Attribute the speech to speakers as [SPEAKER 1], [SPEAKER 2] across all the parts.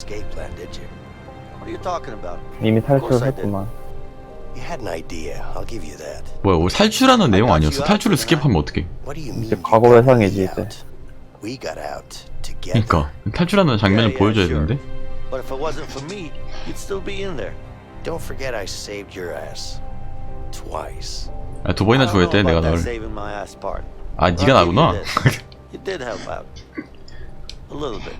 [SPEAKER 1] escape plan, did you? What are you talking about?
[SPEAKER 2] 이미 탈출했구만.
[SPEAKER 1] You had an idea. I'll give you that.
[SPEAKER 3] 뭐야, 뭐 탈출하는 내용 아니었어? 탈출을 스킵하면 어떡해?
[SPEAKER 1] What do you mean?
[SPEAKER 2] 이제
[SPEAKER 1] you
[SPEAKER 2] 과거
[SPEAKER 1] got
[SPEAKER 2] 회상이지,
[SPEAKER 1] out?
[SPEAKER 2] 이제.
[SPEAKER 1] We got out together.
[SPEAKER 3] 그니까 탈출하는 장면을
[SPEAKER 1] Yeah, yeah,
[SPEAKER 3] 보여줘야
[SPEAKER 1] sure.
[SPEAKER 3] 되는데
[SPEAKER 1] But if it wasn't for me, you'd still be in there. Don't forget I saved your ass. Twice.
[SPEAKER 3] 아, 두 번이나
[SPEAKER 1] I don't know
[SPEAKER 3] 죽였대 내가
[SPEAKER 1] about that
[SPEAKER 3] 널
[SPEAKER 1] saving my ass part.
[SPEAKER 3] 아
[SPEAKER 1] you
[SPEAKER 3] 나구나.
[SPEAKER 1] You did help out. A little bit.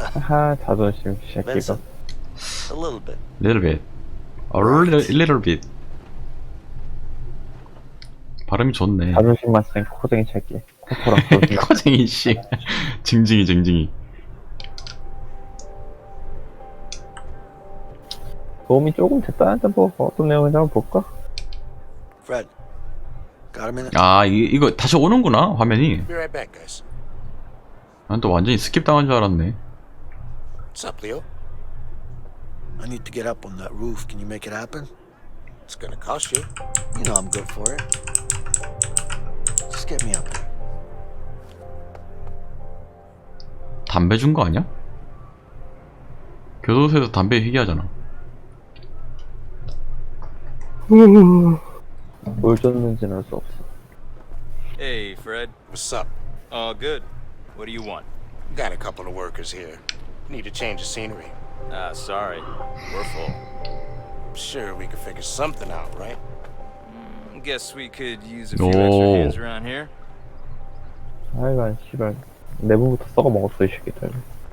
[SPEAKER 2] 하하, 자존심, 새끼가.
[SPEAKER 1] Vincent. A little bit.
[SPEAKER 3] little bit a little, little bit 발음이 좋네
[SPEAKER 2] 자존심만 쓴 코쟁이 새끼. 코코랑 그러지.
[SPEAKER 3] 커쟁이 씨 징징이 징징이
[SPEAKER 2] 도움이 조금 됐다는데 뭐 어떤 내용인지 한번 볼까?
[SPEAKER 1] Fred. Got a minute?
[SPEAKER 3] 아 이, 이거 다시 오는구나 화면이
[SPEAKER 4] Be right back, guys.
[SPEAKER 3] 난 또 완전히 스킵 당한 줄 알았네
[SPEAKER 4] What's up, Leo?
[SPEAKER 1] I need to get up on that roof. Can you make it happen?
[SPEAKER 4] It's gonna cost you.
[SPEAKER 1] You know I'm good for it. Just get me up there.
[SPEAKER 3] 담배 준 거 아니야? 교도소에서 담배 희귀하잖아
[SPEAKER 2] 뭘 줬는지는 알 수 없어.
[SPEAKER 5] Hey, Fred.
[SPEAKER 4] What's up?
[SPEAKER 5] All good. What do you want?
[SPEAKER 4] Got a couple of workers here. Need to change the scenery.
[SPEAKER 5] Ah, sorry. We're full.
[SPEAKER 4] Sure we could figure something out, right?
[SPEAKER 5] Guess we could use a few extra
[SPEAKER 3] Oh.
[SPEAKER 5] hands around here.
[SPEAKER 2] 하여간 씨발 내부부터 썩어 먹었어 이 새끼들.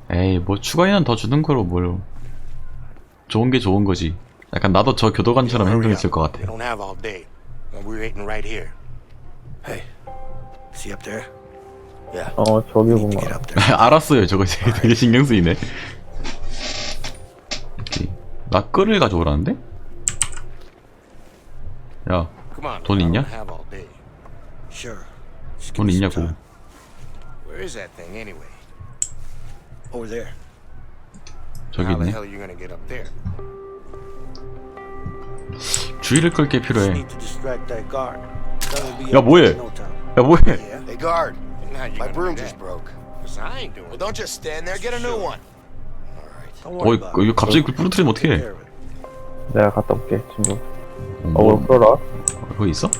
[SPEAKER 3] 에이 뭐 추가 인원 더 주는 거로 뭘 좋은 게 좋은 거지 약간 나도 저 교도관처럼 행동했을. 것
[SPEAKER 4] We
[SPEAKER 3] 같아
[SPEAKER 4] don't have all day. We're waiting right here.
[SPEAKER 1] Hey, see up there? Yeah.
[SPEAKER 2] 어 저기
[SPEAKER 1] get up there.
[SPEAKER 3] 알았어요 저거 되게, 되게 신경 쓰이네 오케이. 끌을 가져오라는데? 야
[SPEAKER 4] Come on.
[SPEAKER 3] 돈
[SPEAKER 4] I
[SPEAKER 3] 있냐?
[SPEAKER 4] don't have all day.
[SPEAKER 1] Sure. Just give
[SPEAKER 3] 돈
[SPEAKER 1] me some
[SPEAKER 3] 있냐고
[SPEAKER 1] time.
[SPEAKER 4] Where is that thing anyway?
[SPEAKER 1] Over there.
[SPEAKER 3] 저기
[SPEAKER 4] How the
[SPEAKER 3] 있네
[SPEAKER 4] hell are you gonna get up there?
[SPEAKER 3] 주의를 끌 게 필요해
[SPEAKER 1] need to distract that guard. That'll be
[SPEAKER 3] 야, 뭐해?
[SPEAKER 1] in no time.
[SPEAKER 3] 야 뭐해
[SPEAKER 4] Yeah.
[SPEAKER 1] Hey, guard.
[SPEAKER 4] And how you
[SPEAKER 1] My
[SPEAKER 4] gonna
[SPEAKER 1] broom
[SPEAKER 4] do
[SPEAKER 1] just
[SPEAKER 4] that?
[SPEAKER 1] broke.
[SPEAKER 4] 'Cause I ain't doing
[SPEAKER 6] Well,
[SPEAKER 4] it.
[SPEAKER 6] don't just stand there. Get a new one.
[SPEAKER 1] All right. Don't
[SPEAKER 3] 어
[SPEAKER 1] worry about
[SPEAKER 3] 이거
[SPEAKER 1] it.
[SPEAKER 3] 갑자기 그 부러뜨리면
[SPEAKER 1] Take
[SPEAKER 3] 어떡해
[SPEAKER 1] care of it.
[SPEAKER 2] 내가 갔다 올게 친구.
[SPEAKER 3] 어,
[SPEAKER 2] 어그로
[SPEAKER 3] 뭐,
[SPEAKER 2] 끌어라.
[SPEAKER 3] 거기 있어?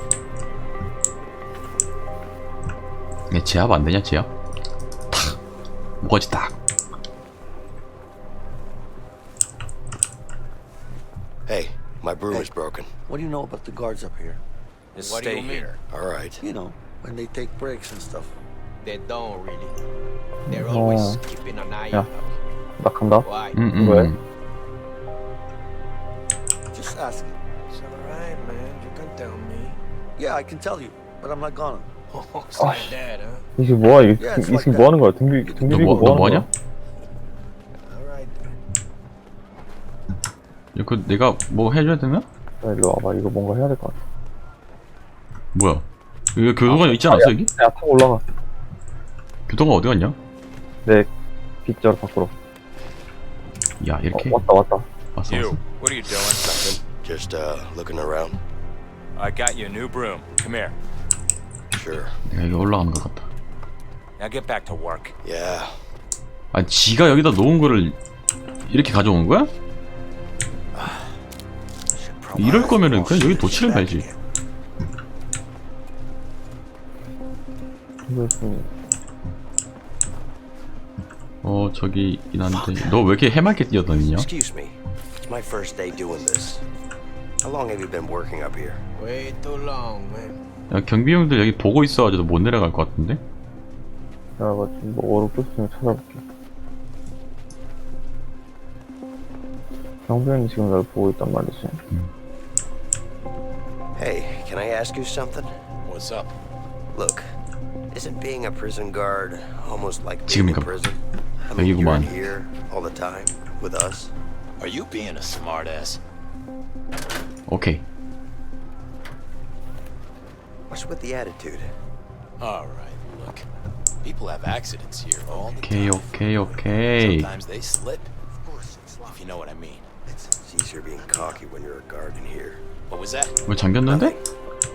[SPEAKER 3] 얘 제압 안 되냐 제압? 탁 뭐가지 딱
[SPEAKER 1] Hey, my broom is broken. What do you know about the guards up here?
[SPEAKER 5] Just
[SPEAKER 6] What do
[SPEAKER 5] stay
[SPEAKER 6] you mean?
[SPEAKER 5] here.
[SPEAKER 1] All right. You know, when they take breaks and stuff.
[SPEAKER 6] They don't really. They're
[SPEAKER 2] Oh.
[SPEAKER 6] always keeping an eye us.
[SPEAKER 2] 나 간다.
[SPEAKER 6] Why?
[SPEAKER 3] 응응
[SPEAKER 2] 왜?
[SPEAKER 1] Just ask.
[SPEAKER 6] It's alright, man. You can tell me.
[SPEAKER 1] Yeah, I can tell you, but I'm not gonna.
[SPEAKER 6] Oh, it's like that, huh?
[SPEAKER 2] 이 새끼 뭐야? 이이
[SPEAKER 1] that.
[SPEAKER 2] 뭐 하는 거야? 등비 등비
[SPEAKER 3] 너
[SPEAKER 2] 비고
[SPEAKER 3] 뭐, 너
[SPEAKER 2] 뭐 하는
[SPEAKER 3] 뭐하냐?
[SPEAKER 2] 거야?
[SPEAKER 6] Alright.
[SPEAKER 3] 야, 그 내가 뭐 해줘야 되나?
[SPEAKER 2] 야, 일로 와봐. 이거 뭔가 해야 될 것 같아.
[SPEAKER 3] 뭐야 여기 교도관 있지 않았어 여기?
[SPEAKER 2] 야 타고 올라가.
[SPEAKER 3] 교도관 어디 갔냐?
[SPEAKER 2] 내 빗자루 밖으로.
[SPEAKER 3] 야
[SPEAKER 2] 어,
[SPEAKER 3] 이렇게
[SPEAKER 2] 왔다 왔다.
[SPEAKER 3] 왔어
[SPEAKER 5] You.
[SPEAKER 3] 왔어
[SPEAKER 5] What are you doing?
[SPEAKER 1] Just uh, looking around.
[SPEAKER 5] I got you a new broom. Come here.
[SPEAKER 1] Sure.
[SPEAKER 3] 내가 여기 올라가는 것 같다
[SPEAKER 5] Now get back to work.
[SPEAKER 1] Yeah.
[SPEAKER 3] 아니 지가 여기다 놓은 거를 이렇게 가져온 거야?
[SPEAKER 1] Should probably
[SPEAKER 3] 이럴 거면은 그냥 여기 도치를 말지
[SPEAKER 2] 좀
[SPEAKER 3] 어 저기 있긴 한데 너 왜 이렇게 해맑게 뛰어다니냐?
[SPEAKER 1] Excuse me. It's my first day doing this. How long have you been working up here?
[SPEAKER 6] Way too long, man.
[SPEAKER 3] 야 경비용들 여기 보고 있어가지고 못 내려갈 것 같은데?
[SPEAKER 2] 야, 뭐, 지금 뭐 어록 줬으면 찾아볼게. 경비원이 지금 날 보고 있단 말이지.
[SPEAKER 1] Hey, can I ask you something?
[SPEAKER 6] What's up?
[SPEAKER 1] Look, isn't being a prison guard almost like being in
[SPEAKER 3] 지금인가?
[SPEAKER 1] prison? I mean, you're
[SPEAKER 3] 여기구만.
[SPEAKER 1] in here all the time with us.
[SPEAKER 6] Are you being a smartass?
[SPEAKER 3] 오케이
[SPEAKER 1] What's with the attitude?
[SPEAKER 6] Alright, look. People have accidents here all the
[SPEAKER 3] 오케이
[SPEAKER 6] time.
[SPEAKER 3] 오케이 오케이
[SPEAKER 6] Sometimes they slip,
[SPEAKER 1] Of course, it's
[SPEAKER 6] if you know what I mean.
[SPEAKER 1] It's, it's easier being cocky when you're a guard in here.
[SPEAKER 6] What was that?
[SPEAKER 3] 왜 잠겼는데?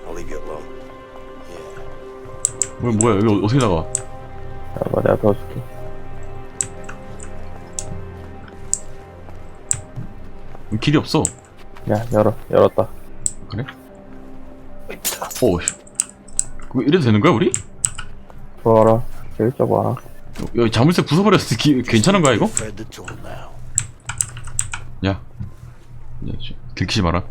[SPEAKER 1] I'll leave you alone.
[SPEAKER 6] Yeah.
[SPEAKER 3] 왜 뭐야 여기 어떻게 나가?
[SPEAKER 2] 야, 봐, 내가 도와줄게.
[SPEAKER 3] 길이 없어.
[SPEAKER 2] 야, 열어. 열었다.
[SPEAKER 3] 그래? 오, 씨. 그거 이래도 되는 거야, 우리?
[SPEAKER 2] 들어와라. 일자 봐.
[SPEAKER 3] 여기 자물쇠 부숴버렸어. 기, 괜찮은 거야, 이거? 야. 야, 저, 들키지 마라.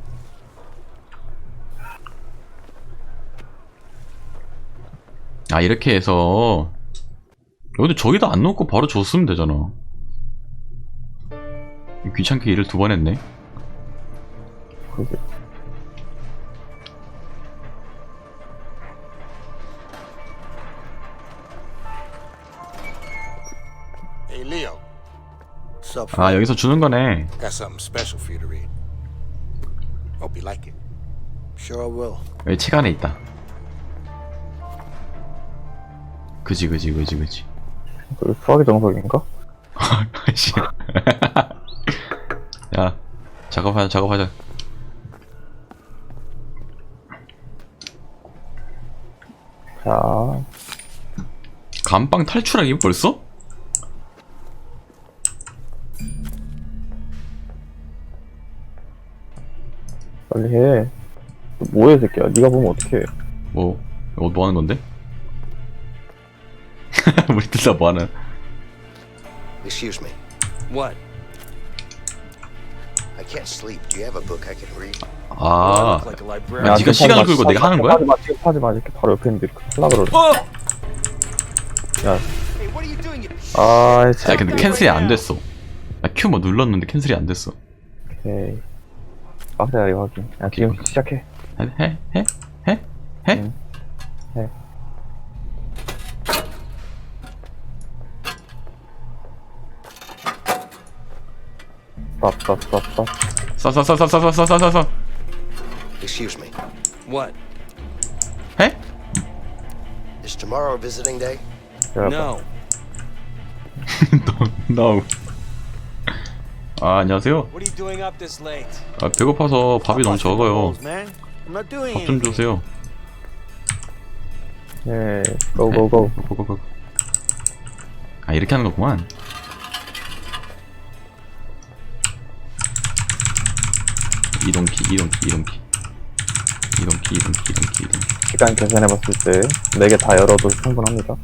[SPEAKER 3] 아, 이렇게 해서. 근데 저기다 안 넣고 바로 줬으면 되잖아. 귀찮게 일을 두 번 했네.
[SPEAKER 2] 그게.
[SPEAKER 4] Hey, Leo.
[SPEAKER 1] Sup,
[SPEAKER 3] 아? 여기서 주는 거네.
[SPEAKER 4] Got something special for you to read. Hope you like it.
[SPEAKER 1] Sure I will.
[SPEAKER 3] 여기 책 안에 있다. 그지, 그지, 그지, 그지.
[SPEAKER 2] 그 수학의 정석인가?
[SPEAKER 3] 씨. 야, 작업하자, 작업하자.
[SPEAKER 2] 자,
[SPEAKER 3] 감방 탈출하기 벌써?
[SPEAKER 2] 빨리 해. 뭐해, 새끼야. 네가 보면 어떡해.
[SPEAKER 3] 뭐, 어, 뭐 하는 건데? 우리 둘 다 뭐 하는?
[SPEAKER 1] Excuse me.
[SPEAKER 5] What?
[SPEAKER 1] I can't sleep. Do you have a book I can read?
[SPEAKER 3] 아,
[SPEAKER 5] a
[SPEAKER 3] 야? 네가 시간 끌고 내가 하는 거야?
[SPEAKER 2] 하지 마, 지금 하지 마. 이렇게 바로 옆에 있는데 이렇게 하려고 그러래.
[SPEAKER 5] 어!
[SPEAKER 2] 야,
[SPEAKER 5] Hey, what are you doing? You...
[SPEAKER 2] 아,
[SPEAKER 3] 야,
[SPEAKER 2] 진짜.
[SPEAKER 3] 근데 캔슬이 안 됐어. 야, 큐뭐 눌렀는데 캔슬이 안 됐어.
[SPEAKER 2] 오케이. 빡세야, 이거 확인. 야, 지금 시작해.
[SPEAKER 3] 해, 해, 해, 해, 해.
[SPEAKER 2] 응. 해. 스탑.
[SPEAKER 3] 싸싸싸싸싸싸싸싸싸.
[SPEAKER 1] Excuse me.
[SPEAKER 5] What?
[SPEAKER 3] 해?
[SPEAKER 1] Is tomorrow visiting day?
[SPEAKER 5] No.
[SPEAKER 3] no. 아, 안녕하세요.
[SPEAKER 5] What are you doing up this late?
[SPEAKER 3] 아, 배고파서 밥이 너무 적어요. 밥 좀 주세요.
[SPEAKER 2] 예, 고고고.
[SPEAKER 3] 고고고. 아, 이렇게 하는 거구만. 이동키, 이동키, 이동키. 이동키, 이동키, 이동키, 이동키.
[SPEAKER 2] 시간 계산해봤을 때, 네개다 열어도 충분합니다.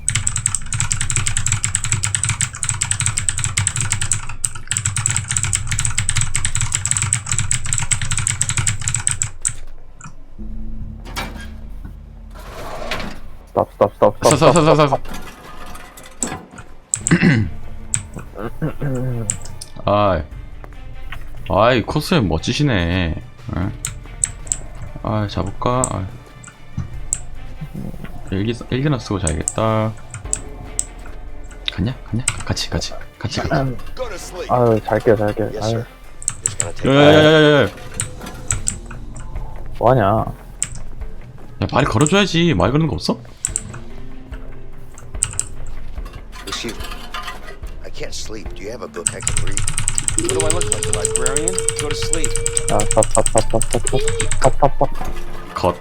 [SPEAKER 2] 스탑, 스탑, 스탑, 스탑, 스탑, 스탑.
[SPEAKER 3] 싸싸싸싸싸. 아이, 아이 코스염 멋지시네. 응? 아, 잡을까? 아. 일기 일기나 쓰고 자야겠다. 갔냐? 갔냐? 같이 같이 같이. 가.
[SPEAKER 4] Go to sleep.
[SPEAKER 2] 아유, 잘게요, 잘게.
[SPEAKER 1] Yes,
[SPEAKER 2] 아유,
[SPEAKER 1] sir. Just gonna take
[SPEAKER 3] 야야야야야야.
[SPEAKER 2] 뭐하냐.
[SPEAKER 3] 야 말이 걸어줘야지. 말 거는 거 없어?
[SPEAKER 1] Excuse me. I can't sleep. Do you have a book I can read?
[SPEAKER 5] What do I look like? A librarian? Go to sleep.
[SPEAKER 2] 야, 스탑, 스탑, 스탑, 스탑, 스탑, 스탑, 스탑, 스탑.
[SPEAKER 3] 컷.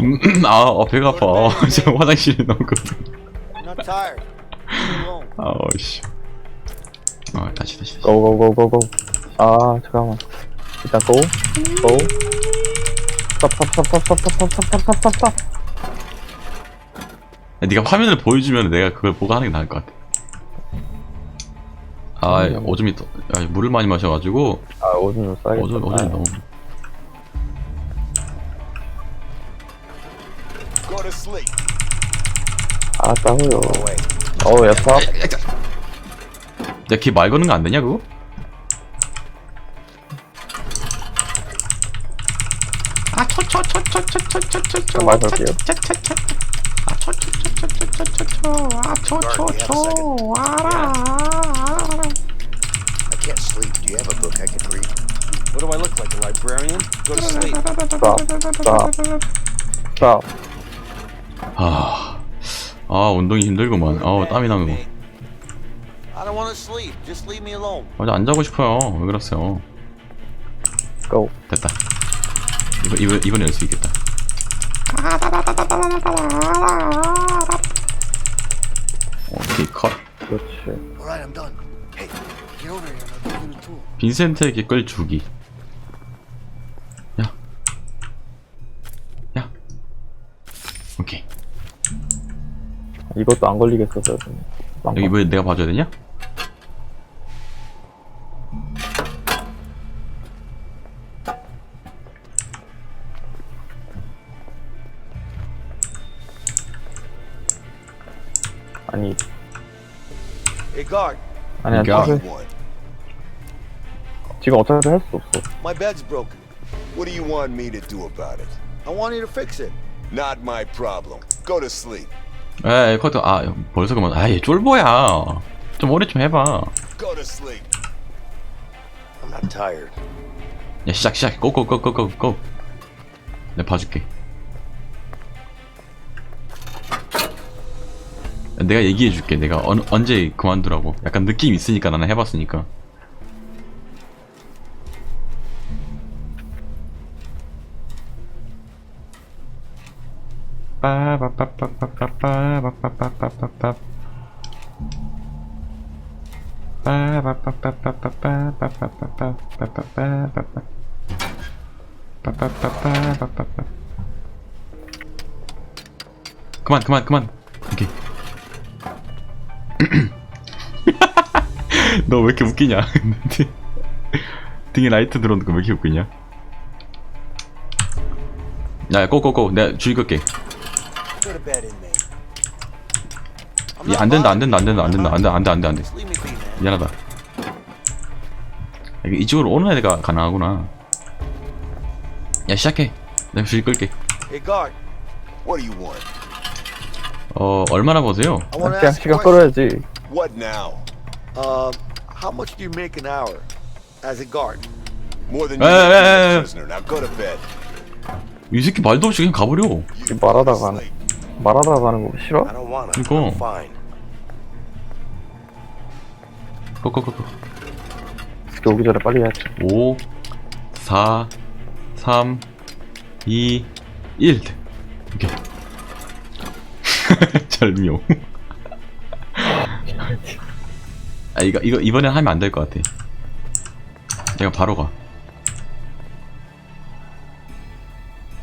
[SPEAKER 3] 음, 아, 어, 배가 아파. 지금 화장실에 넣은 거.
[SPEAKER 1] I'm not tired. Leave me alone.
[SPEAKER 3] 아, 씨. 아, 다시, 다시. 다시.
[SPEAKER 2] 고고고고고. 아, 잠깐만. 일단 고, 고. 스탑, 스탑, 스탑, 스탑, 스탑,
[SPEAKER 3] 네가 화면을 보여주면 내가 그걸 보고 하는 게 나을 것 같아. 아, 오줌이 또, 야, 물을 많이 마셔가지고,
[SPEAKER 2] 아, 오줌 좀 싸야겠다.
[SPEAKER 3] 오줌, 오줌이 너무.
[SPEAKER 4] Go to sleep.
[SPEAKER 2] 아, 따고요. 어우, 야, 스탑.
[SPEAKER 3] 야, 걔 말 거는 거 안 되냐, 그거? 아, 초, 초, 초, 초, 초, 초, 초, 초, 초.
[SPEAKER 2] 말 걸게요.
[SPEAKER 3] 초, 초, 초, 초. 아, 초, 초, 초, 초, 초, 초, 초, 초. 아, 초, 초, 초. 알아, 알아.
[SPEAKER 1] I can't sleep. Do you have a book I can read?
[SPEAKER 5] What do I look like? A librarian? Go to sleep.
[SPEAKER 2] 스탑.
[SPEAKER 3] 아, 아, 운동이 힘들구만. 어, 땀이 나고.
[SPEAKER 1] I don't want to sleep. Just leave me alone.
[SPEAKER 3] 맞아, 안 자고 싶어요. 왜 그러세요?
[SPEAKER 2] 고.
[SPEAKER 3] 됐다. 이번, 이번, 이번에 열 수 있겠다. 오케이, 컷.
[SPEAKER 2] 그렇지.
[SPEAKER 3] 빈센트에게 끌 주기. 야. 야. 오케이.
[SPEAKER 2] 이것도 안 걸리겠어서 좀.
[SPEAKER 3] 여기 뭐 내가 봐줘야 되냐?
[SPEAKER 2] 아니
[SPEAKER 1] Hey, guard,
[SPEAKER 2] 아니야
[SPEAKER 3] 그러니까.
[SPEAKER 2] 사실
[SPEAKER 4] What?
[SPEAKER 2] 지금 어차피 할 수 없어.
[SPEAKER 1] my bed's broken.
[SPEAKER 4] What do you want me to do about it?
[SPEAKER 1] I want you to fix it.
[SPEAKER 4] Not my problem. Go to sleep.
[SPEAKER 3] 에이 커트 아 벌써 그만 아얘 쫄보야 좀 오래 좀 해봐
[SPEAKER 4] Go to sleep.
[SPEAKER 1] I'm not tired.
[SPEAKER 3] 야 시작 시작 고고고고고고 내가 봐줄게 내가 얘기해 줄게 내가 언, 언제 그만두라고 약간 느낌 있으니까 나는 해봤으니까 그만 그만 그만 너 왜 이렇게 웃기냐? 등에 라이트 들어오는 거 왜 이렇게 웃기냐? 야 고고고. 내가.
[SPEAKER 1] I'm
[SPEAKER 3] 야, 안 된다 안 된다 안 된다 안 된다 안 된다 안 된다 안
[SPEAKER 1] me be, man.
[SPEAKER 3] 미안하다. 이게 이쪽으로 오는 애가 가능하구나. 야 시작해. 내가 끌게.
[SPEAKER 1] Hey, guard,
[SPEAKER 4] What do you want?
[SPEAKER 3] 어 얼마나 버세요?
[SPEAKER 1] I want to
[SPEAKER 2] 그냥
[SPEAKER 1] ask
[SPEAKER 2] 시간
[SPEAKER 1] a question.
[SPEAKER 2] 끌어야지.
[SPEAKER 4] What now?
[SPEAKER 1] Uh, how much do you make an hour as a guard?
[SPEAKER 4] More than
[SPEAKER 3] Hey,
[SPEAKER 4] you
[SPEAKER 3] hey, hey,
[SPEAKER 4] a
[SPEAKER 3] hey.
[SPEAKER 4] prisoner. Now go to bed.
[SPEAKER 3] 이 새끼 말도 없이 그냥 가버려
[SPEAKER 4] You
[SPEAKER 2] 말하다가
[SPEAKER 4] go to
[SPEAKER 2] 안-
[SPEAKER 4] sleep.
[SPEAKER 2] 말하다가 가는 거 싫어?
[SPEAKER 1] I don't want to.
[SPEAKER 3] 이거.
[SPEAKER 1] I'm fine.
[SPEAKER 3] 고고고고
[SPEAKER 2] 이렇게 오기 전에 빨리 해야지.
[SPEAKER 3] 5 4 3 2 1 오케이 절묘. 아 이거 이거 이번엔 하면 안 될 것 같아. 내가 바로 가.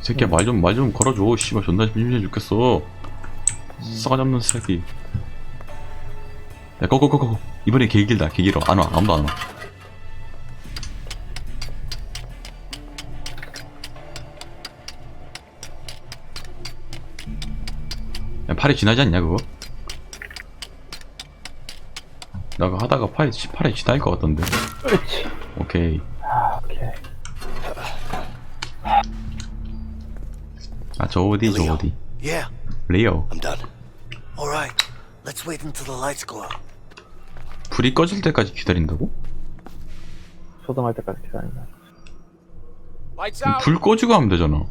[SPEAKER 3] 새끼야 말 좀 말 좀 걸어줘. 씨발 존나 심심해 죽겠어. 싸가지 없는 새끼. 야 고고고고 이번에 개 길다 개 길어. 안 와 아무도 안 와 야, 팔이 지나지 않냐 그거? 나 그거 하다가 팔이 지- 팔에 지날 것 같던데.
[SPEAKER 2] 그렇지.
[SPEAKER 3] 오케이.
[SPEAKER 2] 아, 오케이.
[SPEAKER 3] 아저 어디 저. 어디?
[SPEAKER 1] Yeah,
[SPEAKER 3] 레이어.
[SPEAKER 1] I'm done. All right, let's wait until the lights go out.
[SPEAKER 3] 불이 꺼질 때까지 기다린다고?
[SPEAKER 2] 소등할 때까지 기다린다.
[SPEAKER 5] Lights
[SPEAKER 3] 그럼
[SPEAKER 5] out.
[SPEAKER 3] 불 꺼지고 하면 되잖아.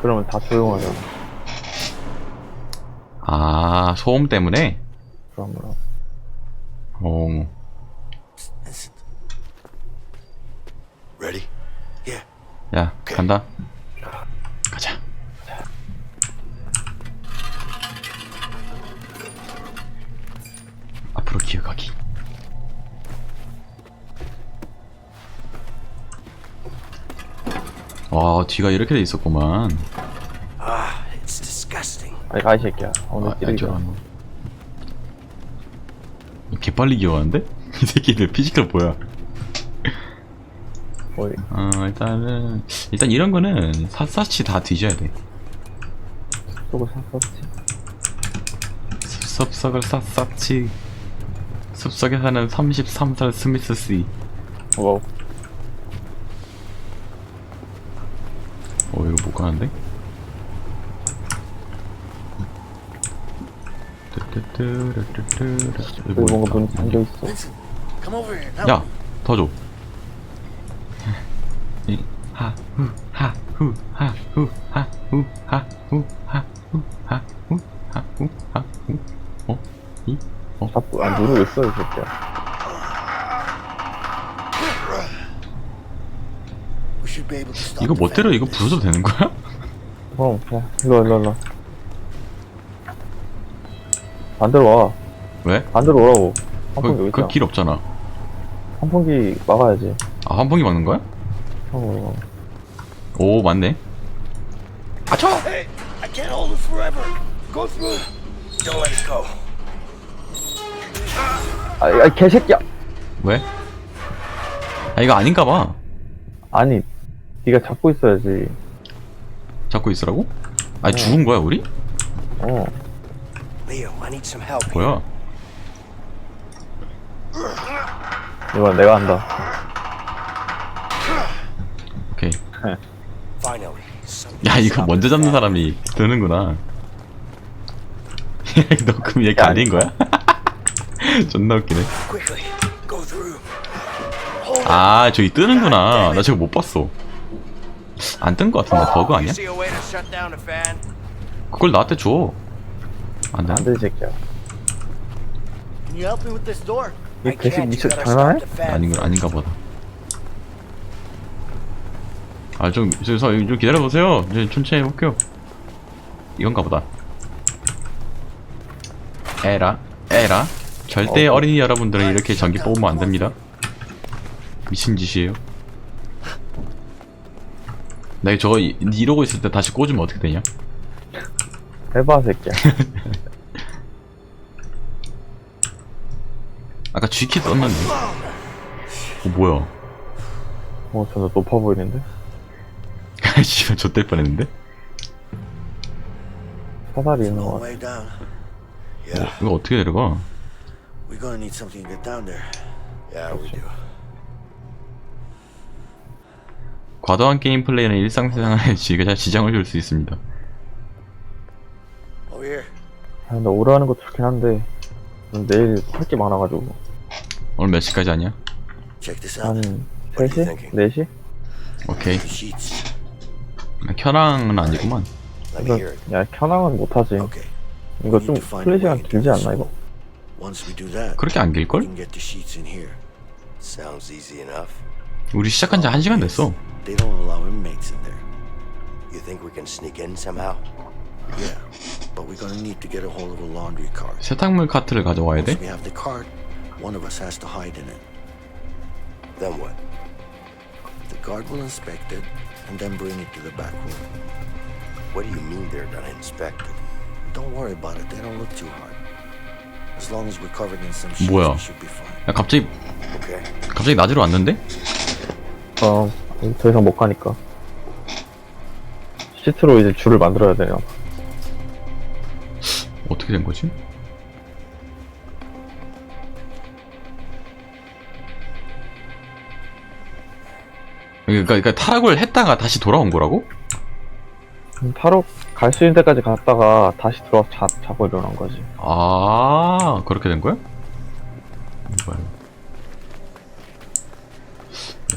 [SPEAKER 2] 그러면 다 조용하잖아.
[SPEAKER 3] 아 소음 때문에.
[SPEAKER 2] 그럼 그럼.
[SPEAKER 3] 어.
[SPEAKER 1] Vincent. Ready? Yeah.
[SPEAKER 3] 야 간다. 가자. 앞으로 기어가기. 와 뒤가 이렇게 돼 있었구만.
[SPEAKER 2] 아니 가이 새끼야. 오늘
[SPEAKER 3] 아,
[SPEAKER 2] 찌르기
[SPEAKER 3] 저런 거. 개빨리 기어가는데? 이 새끼들 피지컬 뭐야?
[SPEAKER 2] 거의
[SPEAKER 3] 어 일단은 일단 이런 거는 샅샅이 다 뒤져야 돼.
[SPEAKER 2] 쏘고 샀었지.
[SPEAKER 3] 숲속을 샅샅이 숲속에 사는 33살 스미스 씨. 뭐어 이거 못 가는데?
[SPEAKER 2] 여기 뭔가 문 잠겨 있어.
[SPEAKER 1] Vincent, come over here. Help
[SPEAKER 3] 야,
[SPEAKER 1] me.
[SPEAKER 3] 더 줘. 이, 하, 후, 하, 후, 하, 후, 하, 후, 하, 후, 하, 후, 하, 후, 하, 후, 하, 후. 어? 이? 어?
[SPEAKER 2] 자꾸 안 누르고 있어 이 새끼야.
[SPEAKER 1] We should be able to stop
[SPEAKER 3] 이거
[SPEAKER 1] the
[SPEAKER 3] 멋대로
[SPEAKER 1] van.
[SPEAKER 3] 이거 부숴도 되는 거야?
[SPEAKER 2] 그럼 그냥 일로 일로 일로. 반대로 와.
[SPEAKER 3] 왜?
[SPEAKER 2] 반대로 오라고. 환풍기
[SPEAKER 3] 그,
[SPEAKER 2] 여기
[SPEAKER 3] 그
[SPEAKER 2] 있잖아.
[SPEAKER 3] 길 없잖아.
[SPEAKER 2] 환풍기 막아야지.
[SPEAKER 3] 아, 환풍기 막는 거야?
[SPEAKER 2] 어,
[SPEAKER 3] 오, 맞네.
[SPEAKER 1] Hey, I can't hold it forever. Go through. Don't let it go.
[SPEAKER 2] 아, 야, 개새끼야!
[SPEAKER 3] 왜? 아, 이거 아닌가 봐.
[SPEAKER 2] 아니, 네가 잡고 있어야지.
[SPEAKER 3] 잡고 있으라고? 아니, 죽은 거야, 우리?
[SPEAKER 2] 어.
[SPEAKER 1] Leo, I need some help.
[SPEAKER 3] 뭐야?
[SPEAKER 2] 이건 내가 한다.
[SPEAKER 3] 오케이.
[SPEAKER 1] Finally.
[SPEAKER 3] 야, 이거 먼저 잡는 사람이 드는구나. 너 그럼 얘기 아닌 거야? 존나 웃기네.
[SPEAKER 1] Quickly. Go through.
[SPEAKER 3] 아, 저기 뜨는구나. 나 저거 못 봤어. 안 뜬 거 같은데, 버그 아니야?
[SPEAKER 1] see a way to shut down the fan?
[SPEAKER 3] 그걸 나한테 줘. 안 돼.
[SPEAKER 2] 안 돼, 이 새끼야.
[SPEAKER 1] Can you help me with this door?
[SPEAKER 2] 이
[SPEAKER 1] can't. You
[SPEAKER 2] 미쳐 장난해?
[SPEAKER 1] stop the fan.
[SPEAKER 3] 아닌 거 아닌가 보다. 아, 좀, 저, 저, 좀 기다려 보세요. 이제 천천히 해볼게요. 이건가 보다. 에라, 에라. 절대
[SPEAKER 2] 어.
[SPEAKER 3] 어린이 여러분들은 이렇게 전기 뽑으면 안 됩니다. 미친 짓이에요. 나 저거 이- 이러고 있을 때 다시 꽂으면 어떻게 되냐?
[SPEAKER 2] 해봐, 새끼야.
[SPEAKER 3] 아까 G키 떴는데. 어, 뭐야?
[SPEAKER 2] 어, 존나 높아 보이는데?
[SPEAKER 3] 씨발, 좆될 뻔했는데?
[SPEAKER 2] 사다리 있는 거
[SPEAKER 1] Long
[SPEAKER 2] 같아.
[SPEAKER 1] way down.
[SPEAKER 3] 어,
[SPEAKER 1] Yeah,
[SPEAKER 3] 이거 어떻게 내려가?
[SPEAKER 1] we're gonna need something to get down there. Yeah, we do.
[SPEAKER 3] 과도한 게임 플레이는 일상생활에 지가 지장을 줄 수 있습니다.
[SPEAKER 1] Here.
[SPEAKER 2] 아, 근데 오래 하는 것도 좋긴 한데, 내일 할 게 많아가지고.
[SPEAKER 3] 오늘 몇 시까지 하냐?
[SPEAKER 1] Check this out.
[SPEAKER 2] 한
[SPEAKER 1] What are you
[SPEAKER 2] 3시?
[SPEAKER 1] thinking?
[SPEAKER 2] 4시?
[SPEAKER 3] 오케이.
[SPEAKER 1] Sheets.
[SPEAKER 3] 켜랑은 아니구만.
[SPEAKER 1] Let me hear it.
[SPEAKER 2] 야, 현황은 못하지.
[SPEAKER 1] Okay.
[SPEAKER 2] 이거 좀 플레이 시간 길지 않나, 이거?
[SPEAKER 1] Once we do that,
[SPEAKER 3] 그렇게 안
[SPEAKER 1] we
[SPEAKER 3] 길걸?
[SPEAKER 1] can get the sheets in here. Sounds easy enough.
[SPEAKER 3] 우리 시작한 지 1시간 됐어.
[SPEAKER 1] They don't allow inmates in there. You think we can sneak in somehow? Yeah, but we're gonna need to get a hold of a laundry cart.
[SPEAKER 3] 세탁물 카트를 가져와야 돼?
[SPEAKER 1] we have the cart, one of us has to hide in it. Then what? The guard will inspect it and then bring it to the back room. What do you mean they're gonna inspect it? Don't worry about it. They don't look too hard. As long as we're covered in some sheets,
[SPEAKER 3] 뭐야?
[SPEAKER 1] we should be fine.
[SPEAKER 3] 야, 갑자기,
[SPEAKER 1] Okay.
[SPEAKER 3] 갑자기 낮으로 왔는데?
[SPEAKER 2] 어, 더 이상 못 가니까. 시트로 이제 줄을 만들어야 돼요.
[SPEAKER 3] 어떻게 된 거지? 그러니까, 그러니까 타락을 했다가 다시 돌아온 거라고?
[SPEAKER 2] 타로 갈 수 있는 데까지 갔다가 다시 들어와서 자, 자고 일어난 거지.
[SPEAKER 3] 아, 그렇게 된 거야? 뭐야.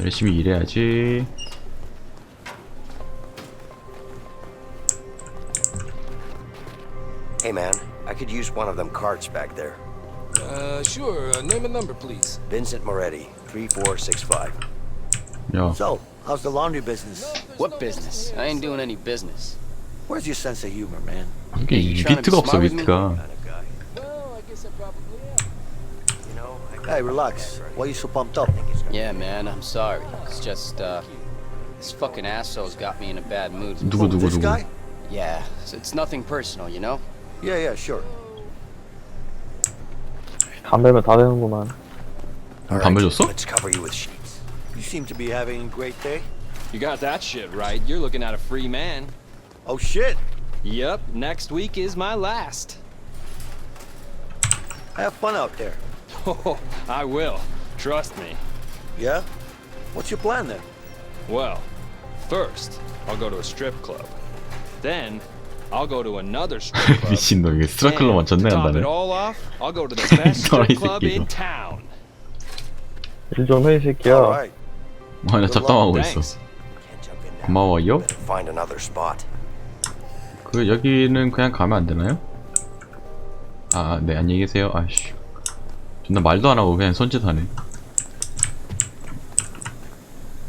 [SPEAKER 3] 열심히 일해야지.
[SPEAKER 1] Hey man, could use one of them carts back there.
[SPEAKER 5] Uh, sure. Uh, name a number, please.
[SPEAKER 1] Vincent Moretti, 3465.
[SPEAKER 3] 야,
[SPEAKER 1] So, how's the laundry business?
[SPEAKER 7] What business? I ain't doing any business.
[SPEAKER 1] Where's your sense of humor, man?
[SPEAKER 3] 이게
[SPEAKER 7] you trying to
[SPEAKER 3] 비트가
[SPEAKER 7] be
[SPEAKER 3] 없어,
[SPEAKER 7] smart with me?
[SPEAKER 3] 비트가.
[SPEAKER 1] Kind of guy.
[SPEAKER 5] Well, I guess I probably am.
[SPEAKER 1] You know, I hey, relax. Why are you so pumped up?
[SPEAKER 7] Yeah, man, I'm sorry. It's just, uh, this fucking asshole's got me in a bad mood.
[SPEAKER 3] 누구, 누구,
[SPEAKER 1] this
[SPEAKER 3] 누구.
[SPEAKER 1] guy?
[SPEAKER 7] Yeah, it's, it's nothing personal, you know?
[SPEAKER 1] Yeah, yeah, sure.
[SPEAKER 2] 담배면 다 되는구만.
[SPEAKER 1] All
[SPEAKER 3] 담배 줬어?
[SPEAKER 1] Let's cover you with sheets. You seem to be having a great day.
[SPEAKER 8] You got that shit right. You're looking at a free man.
[SPEAKER 1] Oh shit!
[SPEAKER 8] Yep, next week is my last.
[SPEAKER 1] Have fun out there.
[SPEAKER 8] Oh, I will. Trust me.
[SPEAKER 1] Yeah? What's your plan then?
[SPEAKER 8] Well, first, I'll go to a strip club. Then, I'll go to another strip club.
[SPEAKER 3] 미친놈, 이게 스트라클로
[SPEAKER 8] And
[SPEAKER 3] 완전
[SPEAKER 8] to top
[SPEAKER 3] 내한다네.
[SPEAKER 8] it all off, I'll go to the best
[SPEAKER 3] 너이
[SPEAKER 8] strip club
[SPEAKER 3] 새끼
[SPEAKER 8] in
[SPEAKER 3] 이거.
[SPEAKER 8] town.
[SPEAKER 2] 일좀 해, 이 새끼야.
[SPEAKER 1] Alright.
[SPEAKER 3] 아, 나 잡담하고 있어.
[SPEAKER 8] Thanks.
[SPEAKER 1] Can't jump in now.
[SPEAKER 3] 고마워요.
[SPEAKER 1] Better find another spot.
[SPEAKER 3] 그, 여기는 그냥 가면 안 되나요? 아, 네, 안녕히 계세요. 아이씨. 존나 말도 안 하고 그냥 손짓하네.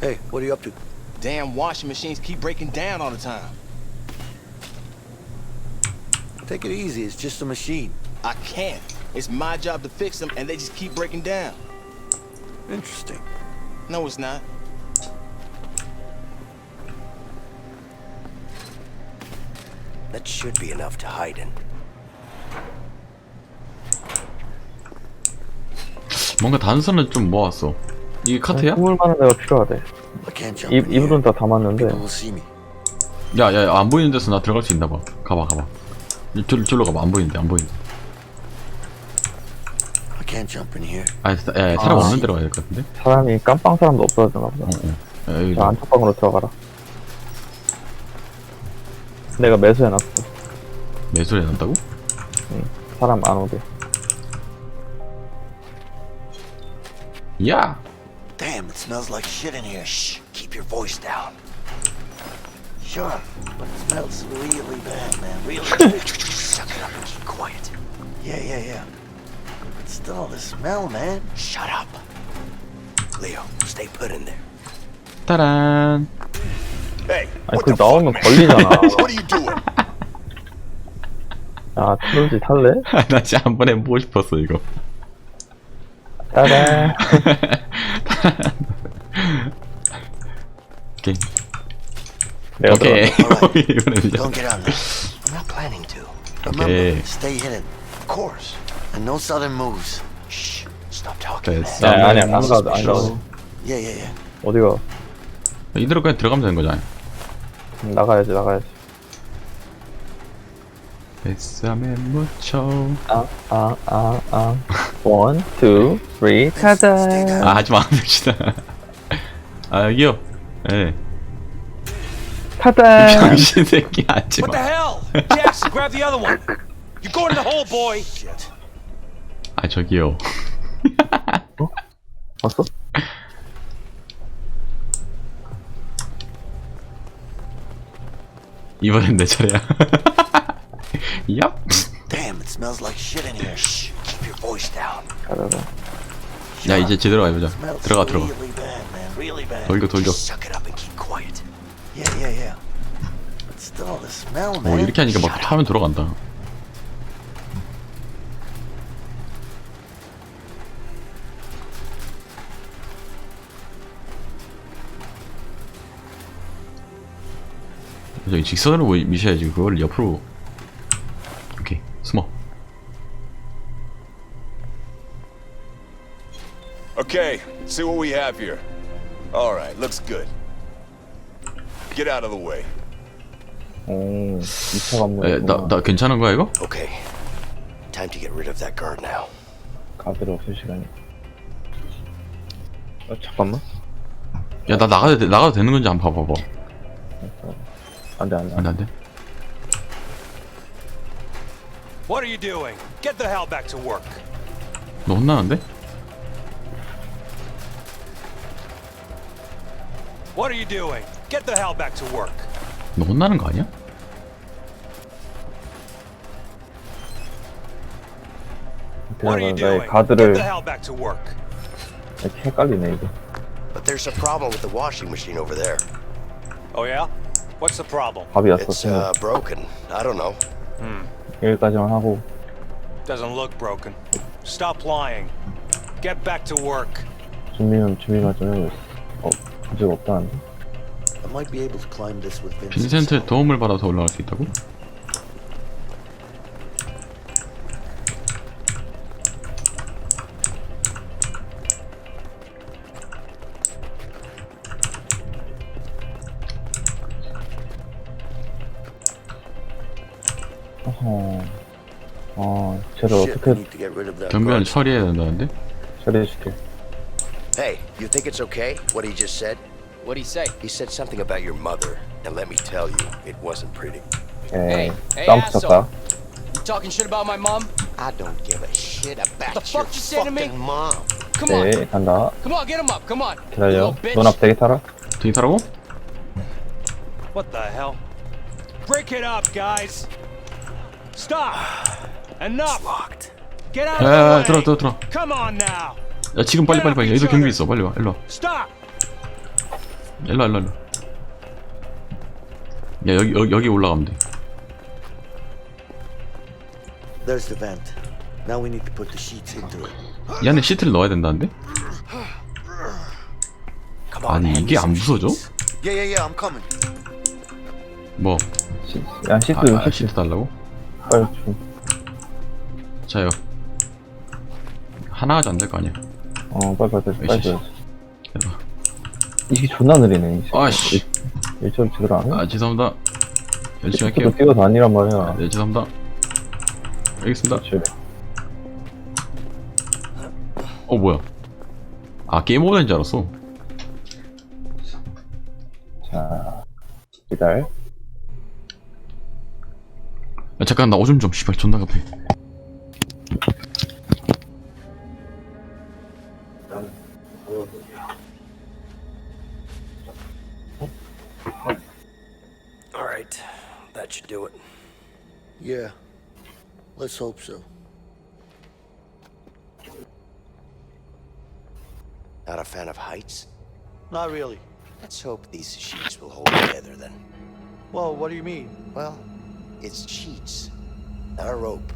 [SPEAKER 1] Hey, what are you up to?
[SPEAKER 6] Damn washing machines keep breaking down all the time.
[SPEAKER 1] Take it easy. It's just a machine.
[SPEAKER 6] I can't. It's my job to fix them, and they just keep breaking down.
[SPEAKER 1] Interesting.
[SPEAKER 6] No, it's not.
[SPEAKER 1] That should be enough to hide in.
[SPEAKER 3] 뭔가 단서는 좀 모았어. 이게 카트야?
[SPEAKER 2] 숨을 만한 데가 필요하대.
[SPEAKER 1] I can't jump
[SPEAKER 2] 입,
[SPEAKER 1] in here.
[SPEAKER 2] 입으로는 다 담았는데.
[SPEAKER 1] People will see me.
[SPEAKER 3] 야, 야, 야, 안 보이는 데서 나 들어갈 수 있나 봐. 가봐, 가봐. 이쪽로, 이쪽로 가봐. 안 보이는데, 안 보이는데.
[SPEAKER 1] I can't jump in here.
[SPEAKER 3] 아, 야, 야, 사람
[SPEAKER 2] 아.
[SPEAKER 3] 없는 데로 가야 될 것 같은데?
[SPEAKER 2] 사람이 깜빵 사람도 없어졌나 보다.
[SPEAKER 3] 어, 어. 야, 여기
[SPEAKER 2] 자, 안쪽 방으로 들어가라. 내가 매수해놨어.
[SPEAKER 3] 매소리 난다고?
[SPEAKER 2] 사람 안 오게.
[SPEAKER 3] 야!
[SPEAKER 1] Damn, it smells like shit in here. Shh, keep your voice down. Sure, but it smells really bad, man. Really bad. Suck it up and keep quiet. Yeah, yeah, yeah. But still, the smell, man. Shut up. Leo, stay put in there.
[SPEAKER 3] 따란.
[SPEAKER 6] Hey,
[SPEAKER 2] 아니, 그 나오면 걸리잖아.
[SPEAKER 6] what are you doing?
[SPEAKER 2] 야, 트롤지 탈래?
[SPEAKER 3] 나 진짜 한 번에 보고 싶었어, 이거.
[SPEAKER 2] 따단.
[SPEAKER 3] 오케이.
[SPEAKER 2] 내가
[SPEAKER 3] 오케이.
[SPEAKER 2] 들어가.
[SPEAKER 3] 이번엔 이제.
[SPEAKER 1] Don't get on there. I'm not planning to. Remember,
[SPEAKER 3] Okay.
[SPEAKER 1] stay hidden. Of course. And no sudden moves. Shh. Stop talking,
[SPEAKER 3] 됐어.
[SPEAKER 2] 야, 아니야, 안 가도, 안 가도.
[SPEAKER 1] Yeah, yeah, yeah.
[SPEAKER 2] 어디가?
[SPEAKER 3] 이대로 그냥 들어가면 되는 거잖아.
[SPEAKER 2] 음, 나가야지, 나가야지.
[SPEAKER 3] 뱃삼에 묻혀.
[SPEAKER 2] 아, 아, 아, 아. 원, 투, 쓰리, 가자.
[SPEAKER 3] 아, 하지 마, 봅시다. 아, 여기요. 예.
[SPEAKER 2] 타다.
[SPEAKER 3] 병신 새끼 하지
[SPEAKER 8] What the
[SPEAKER 3] 마.
[SPEAKER 8] hell? Jackson, grab the other one. You're going to the hole, boy.
[SPEAKER 1] Shit.
[SPEAKER 3] 아, 저기요.
[SPEAKER 2] 봤어?
[SPEAKER 3] 이번엔 내 차례야. 얍.
[SPEAKER 1] Damn, it smells like shit in here. Shh. Keep your voice down.
[SPEAKER 3] 야, 이제 제대로 해보자. 들어가, 들어가.
[SPEAKER 1] really bad, man. Really bad.
[SPEAKER 3] 돌려, 돌려.
[SPEAKER 1] Suck it up. Yeah, yeah, yeah. But still, the smell,
[SPEAKER 3] 오,
[SPEAKER 1] man.
[SPEAKER 3] 이렇게 하니까 막. 타면 들어간다. 저기 직선으로 뭐 미셔야지 그걸 옆으로 오케이 숨어
[SPEAKER 6] Okay, see what we have here. All right, looks good. Get out of the way.
[SPEAKER 2] 오, 2차 관문.
[SPEAKER 3] 에, 나, 나 괜찮은 거야 이거?
[SPEAKER 1] Okay. Time to get rid of that guard now.
[SPEAKER 2] 가드를 없을 시간이. 어, 잠깐만.
[SPEAKER 3] 야 나 나가도 돼, 나가도 되는 건지 한번 봐봐봐
[SPEAKER 2] 안 돼, 안 돼. 안
[SPEAKER 3] 돼. 안 돼
[SPEAKER 8] What are you doing? Get the hell back to work.
[SPEAKER 3] 너 혼나는데?
[SPEAKER 8] What are you doing? Get the hell back to work.
[SPEAKER 3] 너 혼나는 거 아니야?
[SPEAKER 8] What are you
[SPEAKER 2] 그래서
[SPEAKER 8] doing?
[SPEAKER 2] 나의
[SPEAKER 8] Get
[SPEAKER 2] 가드를
[SPEAKER 8] the hell back to work.
[SPEAKER 2] 이렇게 헷갈리네, 이거.
[SPEAKER 1] But there's a problem with the washing machine over there.
[SPEAKER 8] Oh yeah? What's the problem?
[SPEAKER 2] 밥이 왔어,
[SPEAKER 1] It's
[SPEAKER 2] 친구.
[SPEAKER 1] uh, broken. I don't know.
[SPEAKER 2] 여기까지만 하고.
[SPEAKER 8] Doesn't look broken. Stop lying. Get back to work.
[SPEAKER 2] 준비는 준비가 좀 해보겠어. 어, 문제가 없다는데?
[SPEAKER 3] 빈센트의. 도움을 받아서 올라갈 수 있다고?
[SPEAKER 2] 어허. 어, 쟤를 어떻게
[SPEAKER 1] need to get rid of that
[SPEAKER 3] 경비원
[SPEAKER 1] guard.
[SPEAKER 3] 처리해야 된다는데?
[SPEAKER 2] 처리해줄게.
[SPEAKER 1] Hey, you think it's okay what he just said?
[SPEAKER 7] What'd he say?
[SPEAKER 1] He said something about your mother, and let me tell you, it wasn't pretty.
[SPEAKER 2] 에이,
[SPEAKER 7] Hey, hey,
[SPEAKER 2] 싸움
[SPEAKER 7] asshole.
[SPEAKER 2] 붙였다.
[SPEAKER 7] You talking shit about my mom?
[SPEAKER 1] I don't give a shit about
[SPEAKER 7] The
[SPEAKER 1] your
[SPEAKER 7] fuck you say to me?
[SPEAKER 1] fucking mom.
[SPEAKER 7] Come on.
[SPEAKER 2] 네, 간다.
[SPEAKER 7] Come on, get him up. Come on. You
[SPEAKER 2] 기다려.
[SPEAKER 7] little bitch.
[SPEAKER 2] 눈 앞 대기 타라.
[SPEAKER 3] 되게 타라고?
[SPEAKER 8] What the hell? Break it up, guys. Stop. Enough.
[SPEAKER 1] Locked.
[SPEAKER 8] Get out of
[SPEAKER 3] 야야야
[SPEAKER 8] the way.
[SPEAKER 3] 들어 들어 들어
[SPEAKER 8] Come on now.
[SPEAKER 3] 야 지금 빨리 빨리 빨리 여기도 경비 있어 빨리 와 일로 와
[SPEAKER 8] Stop.
[SPEAKER 3] 일로 와 일로 와 일로 와. 야 여기 여기, 여기 올라가면 돼
[SPEAKER 1] There's the vent. Now we need to put the sheets into it.
[SPEAKER 3] 이 안에 시트를 넣어야 된다는데? 아니 이게 안 부서져?
[SPEAKER 1] sheets. Yeah, yeah, yeah. I'm coming.
[SPEAKER 3] 뭐
[SPEAKER 2] 시, 야 시트
[SPEAKER 3] 아, 아,
[SPEAKER 2] 시트
[SPEAKER 3] 시트 달라고?
[SPEAKER 2] 빨리 줘
[SPEAKER 3] 자요 하나가 안될 거 아니야
[SPEAKER 2] 어 빨리 빨리 빨리 빨리 이게 존나 느리네. 이
[SPEAKER 3] 아씨.
[SPEAKER 2] 일처리 제대로 안 해?
[SPEAKER 3] 아 죄송합니다. 열심히 할게요.
[SPEAKER 2] 뛰어도 아니란 말이야.
[SPEAKER 3] 네 죄송합니다. 알겠습니다.
[SPEAKER 2] 그렇지
[SPEAKER 3] 어 뭐야? 아 게임 오버된 줄 알았어.
[SPEAKER 2] 자 기다려.
[SPEAKER 3] 야, 잠깐 나 오줌 좀 씨발 존나 급해
[SPEAKER 1] should do it. Yeah, let's hope so.
[SPEAKER 9] Not a fan of heights?
[SPEAKER 1] Not really.
[SPEAKER 9] Let's hope these sheets will hold together then.
[SPEAKER 1] Well, what do you mean?
[SPEAKER 9] Well, it's sheets, not a rope.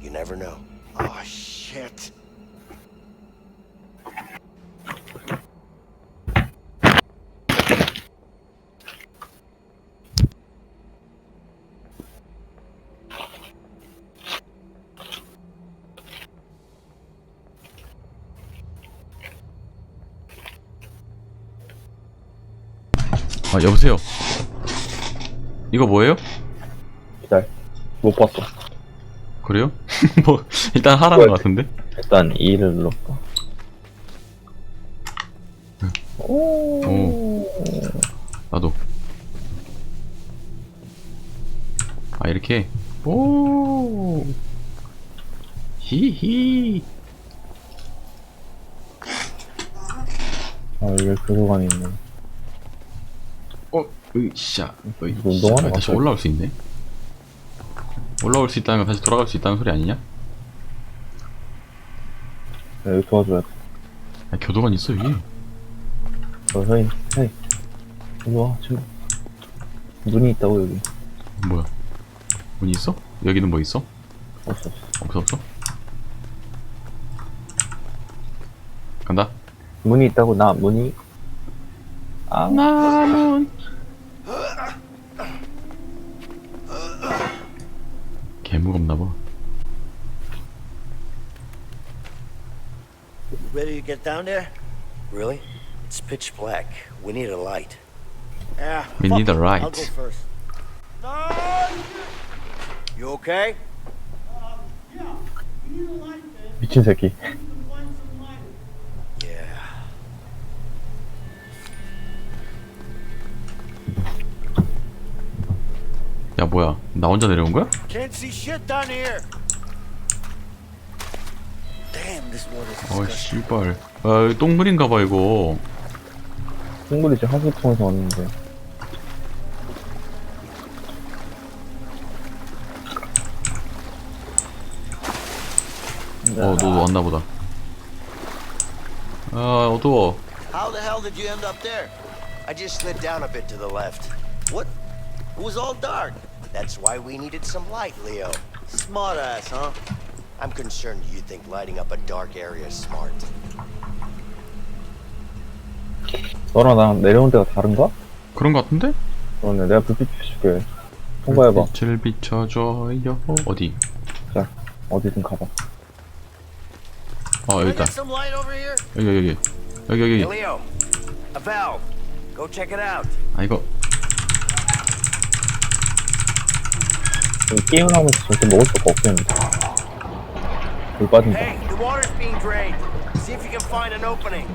[SPEAKER 9] You never know.
[SPEAKER 1] Oh shit.
[SPEAKER 3] 아 여보세요? 이거 뭐예요?
[SPEAKER 2] 기다려. 못 봤어.
[SPEAKER 3] 그래요? 뭐 일단 하라는 것 같은데?
[SPEAKER 2] 일단 2를 눌렀어
[SPEAKER 3] 오. 나도. 아 이렇게 오. 히히.
[SPEAKER 2] 아 여기 교도관이 있네.
[SPEAKER 3] 어 으쌰 으이,
[SPEAKER 2] 운동하는
[SPEAKER 3] 씨, 다시. 올라올 수 있네 올라올 수 있다는 건 다시 돌아갈 수 있다는 소리 아니냐?
[SPEAKER 2] 야, 여기 도와줘야 돼
[SPEAKER 3] 아, 교도관 있어 여기
[SPEAKER 2] 어, 헤이 헤이 이리 와 지금 문이 있다고 여기
[SPEAKER 3] 뭐야 문이 있어? 여기는 뭐 있어?
[SPEAKER 2] 없어 없어
[SPEAKER 3] 없어 없어? 간다
[SPEAKER 2] 문이 있다고 나 문이 아
[SPEAKER 3] 나문 무겁나봐
[SPEAKER 1] Ready to get down there?
[SPEAKER 9] Really? It's pitch black. We need a light.
[SPEAKER 1] Yeah.
[SPEAKER 3] We
[SPEAKER 1] fuck
[SPEAKER 3] need a
[SPEAKER 1] it.
[SPEAKER 3] light.
[SPEAKER 1] I'll go first. You okay?
[SPEAKER 2] 미친 새끼
[SPEAKER 3] 야 뭐야 나 혼자 내려온 거야?
[SPEAKER 1] Can't see shit down here. Damn, this water's
[SPEAKER 3] 어
[SPEAKER 1] disgusting.
[SPEAKER 3] 씨발 아 똥물인가봐 이거
[SPEAKER 2] 콩물이 지금 하수통에서 왔는데
[SPEAKER 3] 어 너도 왔나 보다 아 어두워
[SPEAKER 1] How the hell did you end up there?
[SPEAKER 9] I just slid down a bit to the left.
[SPEAKER 1] What? It was all dark.
[SPEAKER 9] That's why we needed some light, Leo.
[SPEAKER 1] Smart ass, huh?
[SPEAKER 9] I'm concerned you think lighting up a dark area is smart.
[SPEAKER 2] 너랑 나랑 내려온 데가 다른가?
[SPEAKER 3] 그런 거 같은데?
[SPEAKER 2] 그러네 내가 불빛 비춰줄게 통과해봐
[SPEAKER 3] 빛을 비춰줘요 어디?
[SPEAKER 2] 자 어디든 가봐
[SPEAKER 3] 어 여기
[SPEAKER 1] Can I
[SPEAKER 3] 있다
[SPEAKER 1] get some light over here?
[SPEAKER 3] 여기 여기 여기 여기 여기
[SPEAKER 9] Hey,
[SPEAKER 3] 여기
[SPEAKER 9] Leo, a valve. Go check it out.
[SPEAKER 3] 아 이거
[SPEAKER 2] 지금 게임을 하면서 절대 먹을 수가 없겠는데 불 빠진다
[SPEAKER 9] Hey, the water's being drained. See if you can find an opening.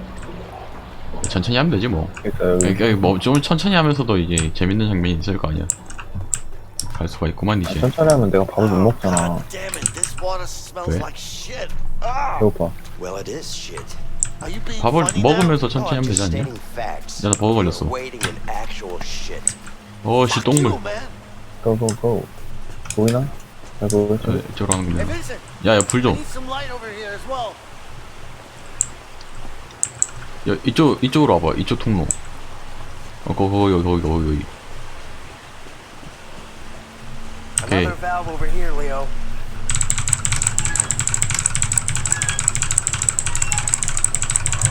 [SPEAKER 3] 천천히 하면 되지 뭐
[SPEAKER 2] 그러니까 여기
[SPEAKER 3] 뭐좀 천천히 하면서도 이제 재밌는 장면이 있을 거 아니야 갈 수가 있구만 이제
[SPEAKER 2] 천천히 하면 내가 밥을 못 먹잖아
[SPEAKER 1] God damn it, this water smells
[SPEAKER 3] 왜?
[SPEAKER 1] like shit. Ah!
[SPEAKER 2] 배고파
[SPEAKER 9] Well, it is shit.
[SPEAKER 1] Are you being
[SPEAKER 3] 밥을
[SPEAKER 1] funny
[SPEAKER 3] 먹으면서 천천히 하면 되지 않냐?
[SPEAKER 9] stating facts.
[SPEAKER 3] 야, 나 버거 걸렸어.
[SPEAKER 9] You're wading in actual shit.
[SPEAKER 3] 어씨
[SPEAKER 1] now? You,
[SPEAKER 3] 똥물
[SPEAKER 1] man.
[SPEAKER 2] 고고고 보이나? 잘?
[SPEAKER 3] 어, 하는
[SPEAKER 1] Hey,
[SPEAKER 3] 거면
[SPEAKER 1] Vincent,
[SPEAKER 3] 야야 불
[SPEAKER 1] I
[SPEAKER 3] 좀
[SPEAKER 1] need some light over here as well.
[SPEAKER 3] 야, 이쪽 이쪽으로 와봐 이쪽 통로 어 거기 거기 거기 거기 여기 오케이
[SPEAKER 9] Another valve over here, Leo.